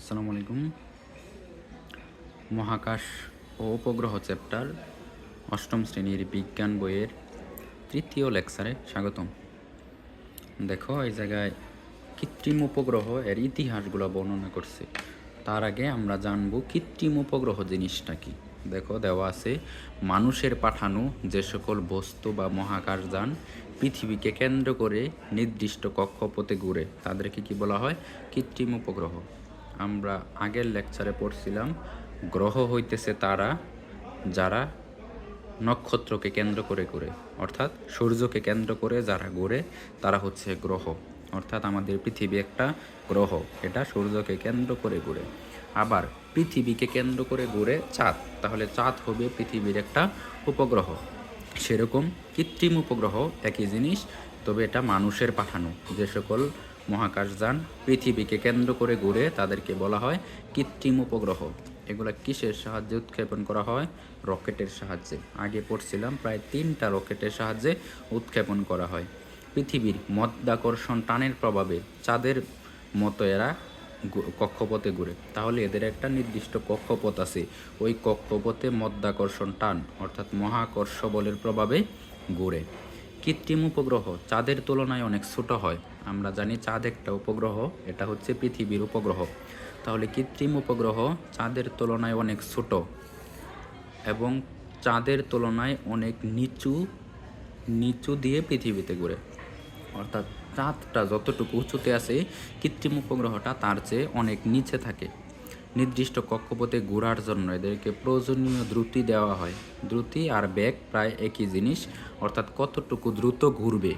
আসসালামু আলাইকুম। মহাকাশ ও উপগ্রহ চ্যাপ্টার অষ্টম শ্রেণির বিজ্ঞান বইয়ের তৃতীয় লেকচারে স্বাগতম। দেখো, এই জায়গায় কৃত্রিম উপগ্রহ এর ইতিহাসগুলো বর্ণনা করছে। তার আগে আমরা জানব কৃত্রিম উপগ্রহ জিনিসটা কি। দেখো, দেওয়া আছে, মানুষের পাঠানো যে সকল বস্তু বা মহাকাশযান পৃথিবীকে কেন্দ্র করে নির্দিষ্ট কক্ষপথে ঘুরে, তাদেরকে কি বলা হয়? কৃত্রিম উপগ্রহ। আমরা আগের লেকচারে পড়ছিলাম, গ্রহ হইতেছে তারা যারা নক্ষত্রকে কেন্দ্র করে ঘুরে, অর্থাৎ সূর্যকে কেন্দ্র করে যারা ঘুরে, তারা হচ্ছে গ্রহ। অর্থাৎ আমাদের পৃথিবী একটা গ্রহ, এটা সূর্যকে কেন্দ্র করে ঘুরে। আবার পৃথিবীকে কেন্দ্র করে ঘুরে চাঁদ, তাহলে চাঁদ হবে পৃথিবীর একটা উপগ্রহ। সেরকম কৃত্রিম উপগ্রহ, একই জিনিস, তবে এটা মানুষের পাঠানো, যে সকল মহাকাশযান পৃথিবীকে কেন্দ্র করে ঘুরে তাদেরকে বলা হয় কৃত্রিম উপগ্রহ। এগুলো কিসের সাহায্যে উৎক্ষেপণ করা হয়? রকেটের সাহায্যে। আগে পড়ছিলাম প্রায় তিনটা রকেটের সাহায্যে উৎক্ষেপণ করা হয়। পৃথিবীর মধ্যাকর্ষণ টানের প্রভাবে চাঁদের মতো এরা কক্ষপথে ঘুরে। তাহলে এদের একটা নির্দিষ্ট কক্ষপথ আছে। ওই কক্ষপথে মধ্যাকর্ষণ টান, অর্থাৎ মহাকর্ষ বলের প্রভাবে ঘুরে। কৃত্রিম উপগ্রহ চাঁদের তুলনায় অনেক ছোট হয়। আমরা জানি চাঁদ একটা উপগ্রহ, এটা হচ্ছে পৃথিবীর উপগ্রহ। তাহলে কৃত্রিম উপগ্রহ চাঁদের তুলনায় অনেক ছোট এবং চাঁদের তুলনায় অনেক নিচু নিচু দিয়ে পৃথিবীতে ঘুরে। অর্থাৎ চাঁদটা যতটুকু উঁচুতে আছে, কৃত্রিম উপগ্রহটা তার চেয়ে অনেক নিচে থাকে। নির্দিষ্ট কক্ষপথে ঘোরার জন্য এদেরকে প্রয়োজনীয় দ্রুতি দেওয়া হয়। দ্রুতি আর ব্যাগ প্রায় একই জিনিস, অর্থাৎ কতটুকু দ্রুত ঘুরবে,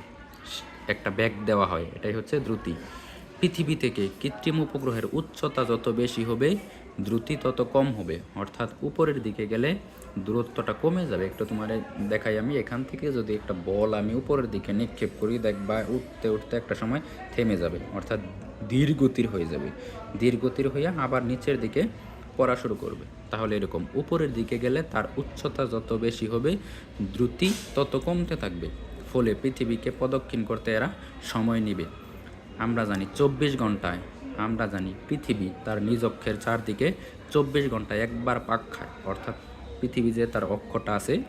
একটা ব্যাগ দেওয়া হয়। এটাই হচ্ছে দ্রুতি। পৃথিবী থেকে কৃত্রিম উপগ্রহের উচ্চতা যত বেশি হবে, দ্রুতি তত কম হবে। অর্থাৎ উপরের দিকে গেলে দূরত্বটা কমে যাবে। একটু তোমার দেখাই আমি, এখান থেকে যদি একটা বল আমি উপরের দিকে নিক্ষেপ করি, দেখবা উঠতে উঠতে একটা সময় থেমে যাবে। অর্থাৎ ধীর গতির হয়ে যাবে। ধীর গতির হইয়া আবার নিচের দিকে পড়া শুরু করবে। তাহলে এরকম উপরের দিকে গেলে তার উচ্চতা যত বেশি হবে, দ্রুতি তত কমতে থাকবে। ফলে পৃথিবীকে প্রদক্ষিণ করতে এরা সময় নেবে। আমরা জানি চব্বিশ ঘন্টায় আমরা জানি পৃথিবী তার নিজ অক্ষের চারদিকে চব্বিশ ঘন্টায় একবার পাক খায়। অর্থাৎ পৃথিবী যে তার অক্ষটা আছে,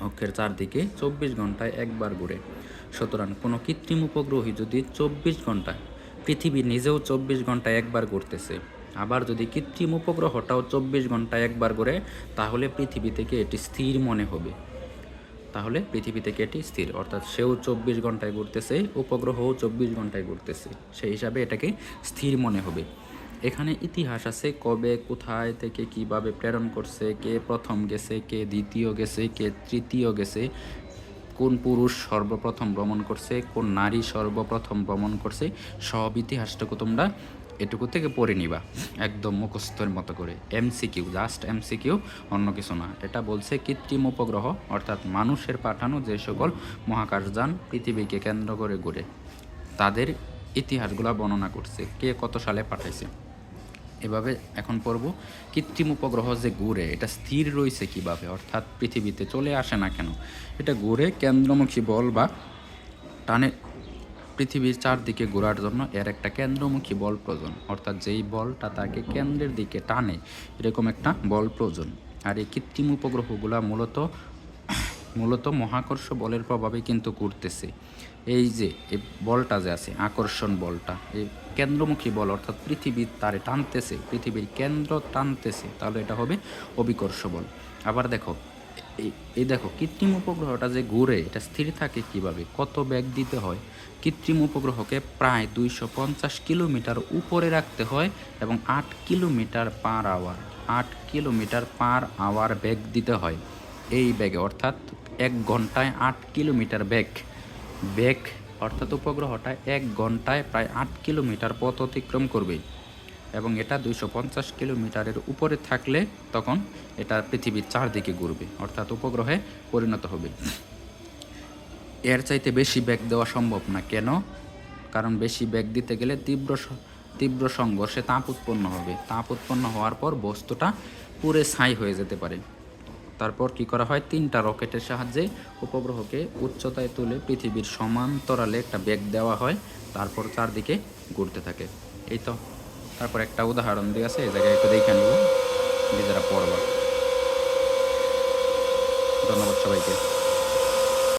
অক্ষের চারদিকে চব্বিশ ঘন্টায় একবার ঘুরে। সুতরাং কোনো কৃত্রিম উপগ্রহী যদি চব্বিশ ঘন্টায় পৃথিবী নিজেও চব্বিশ ঘন্টায় একবার ঘুরতেছে। আবার যদি কৃত্রিম উপগ্রহটাও চব্বিশ ঘন্টায় একবার ঘুরে, তাহলে পৃথিবী থেকে এটি স্থির মনে হবে। তাহলে পৃথিবী থেকে এটি স্থির, অর্থাৎ সেও চব্বিশ ঘন্টায় ঘুরতেছে, উপগ্রহও চব্বিশ ঘন্টায় ঘুরতেছে। সেই হিসাবে এটাকে স্থির মনে হবে। এখানে ইতিহাস আছে, কবে, কোথায় থেকে কীভাবে প্রেরণ করছে, কে প্রথম গেছে, কে দ্বিতীয় গেছে, কে তৃতীয় গেছে কোন পুরুষ সর্বপ্রথম ভ্রমণ করছে, কোন নারী সর্বপ্রথম ভ্রমণ করছে, সব ইতিহাসটুকু তোমরা এটুকু থেকে পড়ে নিবা, একদম মুখস্থের মতো করে। এমসিকিউ জাস্ট এমসিকিউ, অন্য কিছু না। এটা বলছে কৃত্রিম উপগ্রহ, অর্থাৎ মানুষের পাঠানো যে সকল মহাকাশযান পৃথিবীকে কেন্দ্র করে ঘুরে, তাদের ইতিহাসগুলো বর্ণনা করছে, কে কত সালে পাঠাইছে। এভাবে এখন পড়ব। কৃত্রিম উপগ্রহ যে ঘুরে এটা স্থির রয়েছে কীভাবে? অর্থাৎ পৃথিবীতে চলে আসে না কেন? এটা ঘুরে কেন্দ্রমুখী বল বা টানে পৃথিবীর চারদিকে ঘোরার জন্য এর একটা কেন্দ্রমুখী বল প্রয়োজন। অর্থাৎ যেই বলটা তাকে কেন্দ্রের দিকে টানে, এরকম একটা বল প্রয়োজন। আর এই কৃত্রিম উপগ্রহগুলো মূলত মূলত মহাকর্ষ বলের প্রভাবে কিন্তু ঘুরতেছে। এই যে, এই বলটা যে আছে, আকর্ষণ বলটা, এই কেন্দ্রমুখী বল অর্থাৎ পৃথিবীর তারে টানতেছে, পৃথিবীর কেন্দ্র টানতেছে, তাহলে এটা হবে অবিকর্ষ বল। আবার দেখো, এই- দেখো, কৃত্রিম উপগ্রহটা যে ঘুরে, এটা স্থির থাকে কীভাবে? কত ব্যাগ দিতে হয়? কৃত্রিম উপগ্রহকে প্রায় দুইশো পঞ্চাশ কিলোমিটার উপরে রাখতে হয় এবং আট কিলোমিটার পার আওয়ার, আট কিলোমিটার পার আওয়ার ব্যাগ দিতে হয়। এই ব্যাগে, অর্থাৎ এক ঘন্টায় আট কিলোমিটার ব্যাগ। ব্যাগ, অর্থাৎ উপগ্রহটা এক ঘন্টায় প্রায় আট কিলোমিটার পথ অতিক্রম করবে এবং এটা দুইশো পঞ্চাশ কিলোমিটারের উপরে থাকলে তখন এটা পৃথিবীর চারদিকে ঘুরবে, অর্থাৎ উপগ্রহে পরিণত হবে। এর চাইতে বেশি ব্যাগ দেওয়া সম্ভব না। কেন? কারণ বেশি ব্যাগ দিতে গেলে তীব্র তীব্র সংঘর্ষে তাপ উৎপন্ন হবে। তাপ উৎপন্ন হওয়ার পর বস্তুটা পুরে ছাই হয়ে যেতে পারে। তারপর কি করা হয়? তিনটা রকেটের সাহায্যে উপগ্রহকে উচ্চতায় তুলে পৃথিবীর সমান্তরালে একটা বেগ দেওয়া হয়, তারপর চারদিকে ঘুরতে থাকে। এই তো। তারপর একটা উদাহরণ দিয়ে আছে, এই জায়গায় একটু দেখে নিব। নিজেরা পড়বা ধন্যবাদ সবাইকে।